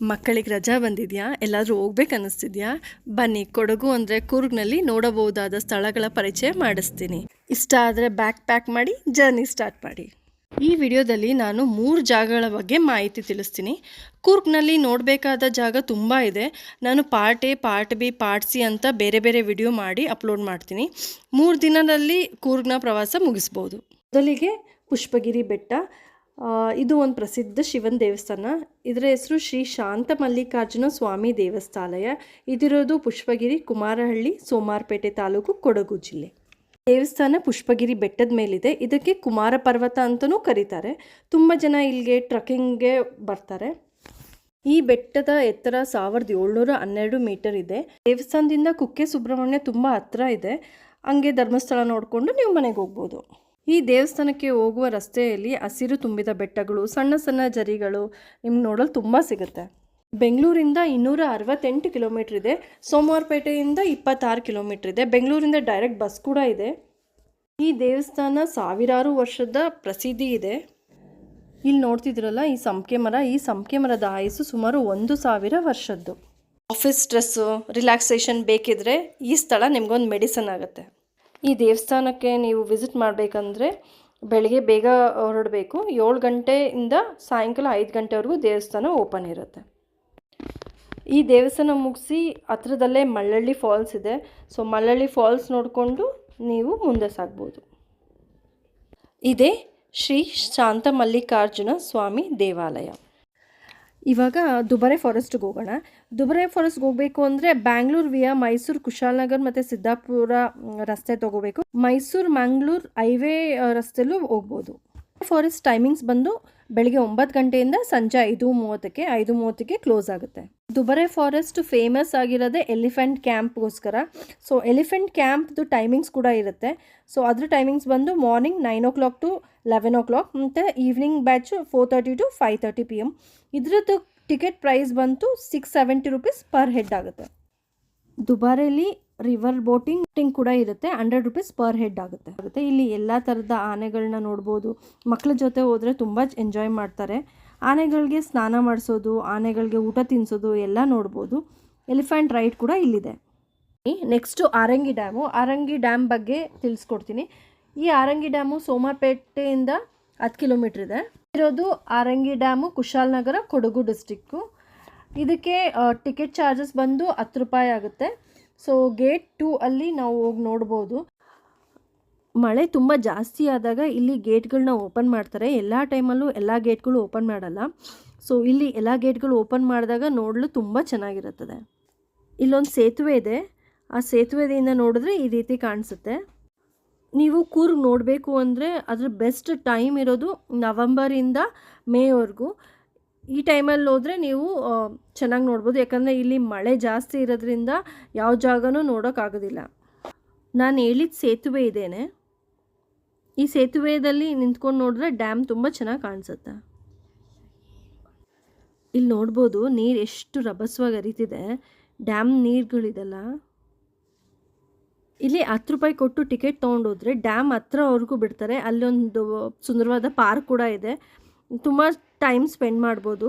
ಮಕ್ಕಳಿಗೆ ರಜಾ ಬಂದಿದೆಯಾ? ಎಲ್ಲಾದರೂ ಹೋಗ್ಬೇಕು ಅನ್ನಿಸ್ತಿದ್ಯಾ? ಬನ್ನಿ, ಕೊಡಗು ಅಂದರೆ ಕೂರ್ಗ್ನಲ್ಲಿ ನೋಡಬಹುದಾದ ಸ್ಥಳಗಳ ಪರಿಚಯ ಮಾಡಿಸ್ತೀನಿ. ಇಷ್ಟ ಆದರೆ ಬ್ಯಾಕ್ ಪ್ಯಾಕ್ ಮಾಡಿ ಜರ್ನಿ ಸ್ಟಾರ್ಟ್ ಮಾಡಿ. ಈ ವಿಡಿಯೋದಲ್ಲಿ ನಾನು ಮೂರು ಜಾಗಗಳ ಬಗ್ಗೆ ಮಾಹಿತಿ ತಿಳಿಸ್ತೀನಿ. ಕೂರ್ಗ್ನಲ್ಲಿ ನೋಡಬೇಕಾದ ಜಾಗ ತುಂಬ ಇದೆ. ನಾನು part A part B part C ಅಂತ ಬೇರೆ ಬೇರೆ ವಿಡಿಯೋ ಮಾಡಿ ಅಪ್ಲೋಡ್ ಮಾಡ್ತೀನಿ. ಮೂರು ದಿನದಲ್ಲಿ ಕೂರ್ಗ್ನ ಪ್ರವಾಸ ಮುಗಿಸ್ಬೋದು. ಮೊದಲಿಗೆ ಪುಷ್ಪಗಿರಿ ಬೆಟ್ಟ ಇದು ಒಂದು ಪ್ರಸಿದ್ಧ ಶಿವನ ದೇವಸ್ಥಾನ. ಇದರ ಹೆಸರು ಶ್ರೀ ಶಾಂತ ಮಲ್ಲಿಕಾರ್ಜುನ ಸ್ವಾಮಿ ದೇವಸ್ಥಾನಯ ಇದಿರೋದು ಪುಷ್ಪಗಿರಿ, ಕುಮಾರಹಳ್ಳಿ, ಸೋಮಾರಪೇಟೆ ತಾಲೂಕು, ಕೊಡಗು ಜಿಲ್ಲೆ. ದೇವಸ್ಥಾನ ಪುಷ್ಪಗಿರಿ ಬೆಟ್ಟದ ಮೇಲಿದೆ. ಇದಕ್ಕೆ ಕುಮಾರ ಪರ್ವತ ಅಂತಲೂ ಕರೀತಾರೆ. ತುಂಬ ಜನ ಇಲ್ಲಿಗೆ ಟ್ರಕ್ಕಿಂಗ್ಗೆ ಬರ್ತಾರೆ. ಈ ಬೆಟ್ಟದ ಎತ್ತರ ಸಾವಿರದ ಏಳ್ನೂರ ಹನ್ನೆರಡು ಮೀಟರ್ ಇದೆ. ದೇವಸ್ಥಾನದಿಂದ ಕುಕ್ಕೆ ಸುಬ್ರಹ್ಮಣ್ಯ ತುಂಬ ಹತ್ರ ಇದೆ. ಹಂಗೆ ಧರ್ಮಸ್ಥಳ ನೋಡಿಕೊಂಡು ನೀವು ಮನೆಗೆ ಹೋಗ್ಬೋದು. ಈ ದೇವಸ್ಥಾನಕ್ಕೆ ಹೋಗುವ ರಸ್ತೆಯಲ್ಲಿ ಹಸಿರು ತುಂಬಿದ ಬೆಟ್ಟಗಳು, ಸಣ್ಣ ಸಣ್ಣ ಜರಿಗಳು ನಿಮ್ಗೆ ನೋಡಲು ತುಂಬ ಸಿಗುತ್ತೆ. ಬೆಂಗಳೂರಿಂದ ಇನ್ನೂರ ಅರವತ್ತೆಂಟು ಕಿಲೋಮೀಟ್ರ್ ಇದೆ. ಸೋಮವಾರಪೇಟೆಯಿಂದ ಇಪ್ಪತ್ತಾರು ಕಿಲೋಮೀಟ್ರ್ ಇದೆ. ಬೆಂಗಳೂರಿಂದ ಡೈರೆಕ್ಟ್ ಬಸ್ ಕೂಡ ಇದೆ. ಈ ದೇವಸ್ಥಾನ ಸಾವಿರಾರು ವರ್ಷದ ಪ್ರಸಿದ್ಧಿ ಇದೆ. ಇಲ್ಲಿ ನೋಡ್ತಿದ್ರಲ್ಲ ಈ ಸಂಪಿಗೆ ಮರ. ಈ ಸಂಪಿಗೆ ಮರದ ಆಯಸ್ಸು ಸುಮಾರು ಒಂದು ಸಾವಿರ ವರ್ಷದ್ದು. ಆಫೀಸ್ ಸ್ಟ್ರೆಸ್ಸು, ರಿಲ್ಯಾಕ್ಸೇಷನ್ ಬೇಕಿದ್ರೆ ಈ ಸ್ಥಳ ನಿಮ್ಗೊಂದು ಮೆಡಿಸನ್ ಆಗುತ್ತೆ. ಈ ದೇವಸ್ಥಾನಕ್ಕೆ ನೀವು ವಿಸಿಟ್ ಮಾಡಬೇಕಂದ್ರೆ ಬೆಳಿಗ್ಗೆ ಬೇಗ ಹೊರಡಬೇಕು. ಏಳು ಗಂಟೆಯಿಂದ ಸಾಯಂಕಾಲ ಐದು ಗಂಟೆವರೆಗೂ ದೇವಸ್ಥಾನ ಓಪನ್ ಇರುತ್ತೆ. ಈ ದೇವಸ್ಥಾನ ಮುಗಿಸಿ ಹತ್ರದಲ್ಲೇ ಮಳ್ಳಳ್ಳಿ ಫಾಲ್ಸ್ ಇದೆ. ಸೊ ಮಳ್ಳಳ್ಳಿ ಫಾಲ್ಸ್ ನೋಡಿಕೊಂಡು ನೀವು ಮುಂದೆ ಸಾಗ್ಬೋದು. ಇದೇ ಶ್ರೀ ಶಾಂತ ಮಲ್ಲಿಕಾರ್ಜುನ ಸ್ವಾಮಿ ದೇವಾಲಯ. ಇವಾಗ ದುಬಾರೆ ಫಾರೆಸ್ಟ್ಗೆ ಹೋಗೋಣ. ದುಬರೆ ಫಾರೆಸ್ಟ್ಗೆ ಹೋಗಬೇಕು ಅಂದರೆ ಬ್ಯಾಂಗ್ಳೂರ್ ವಿಯಾ ಮೈಸೂರು ಕುಶಾಲನಗರ್ ಮತ್ತು ಸಿದ್ದಾಪುರ ರಸ್ತೆ ತಗೋಬೇಕು. ಮೈಸೂರು ಮ್ಯಾಂಗ್ಳೂರ್ ಹೈವೇ ರಸ್ತೆಲೂ ಹೋಗ್ಬೋದು. ಫಾರೆಸ್ಟ್ ಟೈಮಿಂಗ್ಸ್ ಬಂದು ಬೆಳಗ್ಗೆ ಒಂಬತ್ತು ಗಂಟೆಯಿಂದ ಸಂಜೆ ಐದು ಮೂವತ್ತಕ್ಕೆ ಐದು ಮೂವತ್ತಕ್ಕೆ ಕ್ಲೋಸ್ ಆಗುತ್ತೆ. ದುಬರೆ ಫಾರೆಸ್ಟ್ ಫೇಮಸ್ ಆಗಿರೋದೇ ಎಲಿಫೆಂಟ್ ಕ್ಯಾಂಪ್ಗೋಸ್ಕರ ಸೊ ಎಲಿಫೆಂಟ್ ಕ್ಯಾಂಪ್ದು ಟೈಮಿಂಗ್ಸ್ ಕೂಡ ಇರುತ್ತೆ. ಸೊ ಅದ್ರ ಟೈಮಿಂಗ್ಸ್ ಬಂದು morning nine o'clock to eleven o'clock ಮತ್ತು evening batch four thirty to five thirty P M ಇದ್ರದ್ದು ಟಿಕೆಟ್ ಪ್ರೈಸ್ ಬಂತು six seventy rupees per head ಆಗುತ್ತೆ. ದುಬಾರೆಯಲ್ಲಿ ರಿವರ್ ಬೋಟಿಂಗ್ ಟಿಂಗ್ ಕೂಡ ಇರುತ್ತೆ, ಹಂಡ್ರೆಡ್ ರುಪೀಸ್ ಪರ್ ಹೆಡ್ ಆಗುತ್ತೆ. ಆಗುತ್ತೆ. ಇಲ್ಲಿ ಎಲ್ಲ ಥರದ ಆನೆಗಳನ್ನ ನೋಡ್ಬೋದು. ಮಕ್ಕಳ ಜೊತೆ ಹೋದರೆ ತುಂಬ ಎಂಜಾಯ್ ಮಾಡ್ತಾರೆ. ಆನೆಗಳಿಗೆ ಸ್ನಾನ ಮಾಡಿಸೋದು, ಆನೆಗಳಿಗೆ ಊಟ ತಿನ್ನಿಸೋದು ಎಲ್ಲ ನೋಡ್ಬೋದು. ಎಲಿಫೆಂಟ್ ರೈಡ್ ಕೂಡ ಇಲ್ಲಿದೆ. Next Harangi dam. Harangi dam ಬಗ್ಗೆ ತಿಳಿಸ್ಕೊಡ್ತೀನಿ. ಈ ಆರಂಗಿ ಡ್ಯಾಮು ಸೋಮಾರ್ಪೇಟೆಯಿಂದ ಹತ್ತು ಕಿಲೋಮೀಟ್ರ್ ಇದೆ. ಇರೋದು ಆರಂಗಿ ಡ್ಯಾಮು ಕುಶಾಲನಗರ ಕೊಡಗು ಡಿಸ್ಟಿಕ್ಕು ಇದಕ್ಕೆ ಟಿಕೆಟ್ ಚಾರ್ಜಸ್ ಬಂದು ಹತ್ತು ರೂಪಾಯಿ ಆಗುತ್ತೆ. ಸೊ ಗೇಟ್ ಟೂ ಅಲ್ಲಿ ನಾವು ಹೋಗಿ ನೋಡ್ಬೋದು. ಮಳೆ ತುಂಬ ಜಾಸ್ತಿ ಆದಾಗ ಇಲ್ಲಿ ಗೇಟ್ಗಳನ್ನ ಓಪನ್ ಮಾಡ್ತಾರೆ. ಎಲ್ಲ ಟೈಮಲ್ಲೂ ಎಲ್ಲ ಗೇಟ್ಗಳು ಓಪನ್ ಮಾಡಲ್ಲ. ಸೊ ಇಲ್ಲಿ ಎಲ್ಲ ಗೇಟ್ಗಳು ಓಪನ್ ಮಾಡಿದಾಗ ನೋಡಲು ತುಂಬ ಚೆನ್ನಾಗಿರುತ್ತದೆ. ಇಲ್ಲೊಂದು ಸೇತುವೆ ಇದೆ. ಆ ಸೇತುವೆದಿಂದ ನೋಡಿದ್ರೆ ಈ ರೀತಿ ಕಾಣಿಸುತ್ತೆ. ನೀವು ಕೂರ್ಗ್ ನೋಡಬೇಕು ಅಂದರೆ ಅದ್ರ ಬೆಸ್ಟ್ ಟೈಮ್ ಇರೋದು ನವಂಬರಿಂದ ಮೇವರೆಗೂ. ಈ ಟೈಮಲ್ಲಿ ಹೋದರೆ ನೀವು ಚೆನ್ನಾಗಿ ನೋಡ್ಬೋದು. ಯಾಕಂದರೆ ಇಲ್ಲಿ ಮಳೆ ಜಾಸ್ತಿ ಇರೋದ್ರಿಂದ ಯಾವ ಜಾಗನೂ ನೋಡೋಕ್ಕಾಗೋದಿಲ್ಲ ನಾನು ಹೇಳಿದ ಸೇತುವೆ ಇದೇನೆ. ಈ ಸೇತುವೆದಲ್ಲಿ ನಿಂತ್ಕೊಂಡು ನೋಡಿದ್ರೆ ಡ್ಯಾಮ್ ತುಂಬ ಚೆನ್ನಾಗಿ ಕಾಣಿಸುತ್ತೆ. ಇಲ್ಲಿ ನೋಡ್ಬೋದು ನೀರು ಎಷ್ಟು ರಭಸವಾಗಿ ಹರಿತಿದೆ. ಡ್ಯಾಮ್ ನೀರುಗಳಿದೆಲ್ಲ. ಇಲ್ಲಿ ಹತ್ತು ರೂಪಾಯಿ ಕೊಟ್ಟು ಟಿಕೆಟ್ ತೊಗೊಂಡೋದ್ರೆ ಡ್ಯಾಮ್ ಹತ್ರವರೆಗೂ ಬಿಡ್ತಾರೆ. ಅಲ್ಲೊಂದು ಸುಂದರವಾದ ಪಾರ್ಕ್ ಕೂಡ ಇದೆ. ತುಂಬ ಟೈಮ್ ಸ್ಪೆಂಡ್ ಮಾಡ್ಬೋದು.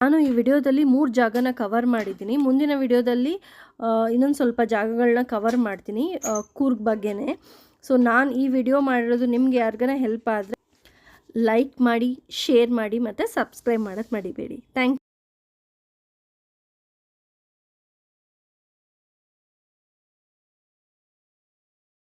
ನಾನು ಈ ವಿಡಿಯೋದಲ್ಲಿ ಮೂರು ಜಾಗನ ಕವರ್ ಮಾಡಿದ್ದೀನಿ. ಮುಂದಿನ ವಿಡಿಯೋದಲ್ಲಿ ಇನ್ನೊಂದು ಸ್ವಲ್ಪ ಜಾಗಗಳನ್ನ ಕವರ್ ಮಾಡ್ತೀನಿ ಕೂರ್ಗ್ ಬಗ್ಗೆನೇ. ಸೊ ನಾನು ಈ ವಿಡಿಯೋ ಮಾಡಿರೋದು ನಿಮ್ಗೆ ಯಾರಿಗಾನ ಹೆಲ್ಪ್ ಆದರೆ ಲೈಕ್ ಮಾಡಿ ಶೇರ್ ಮಾಡಿ ಮತ್ತು ಸಬ್ಸ್ಕ್ರೈಬ್ ಮಾಡೋಕ್ಕೆ ಮಡಿಬೇಡಿ. ಥ್ಯಾಂಕ್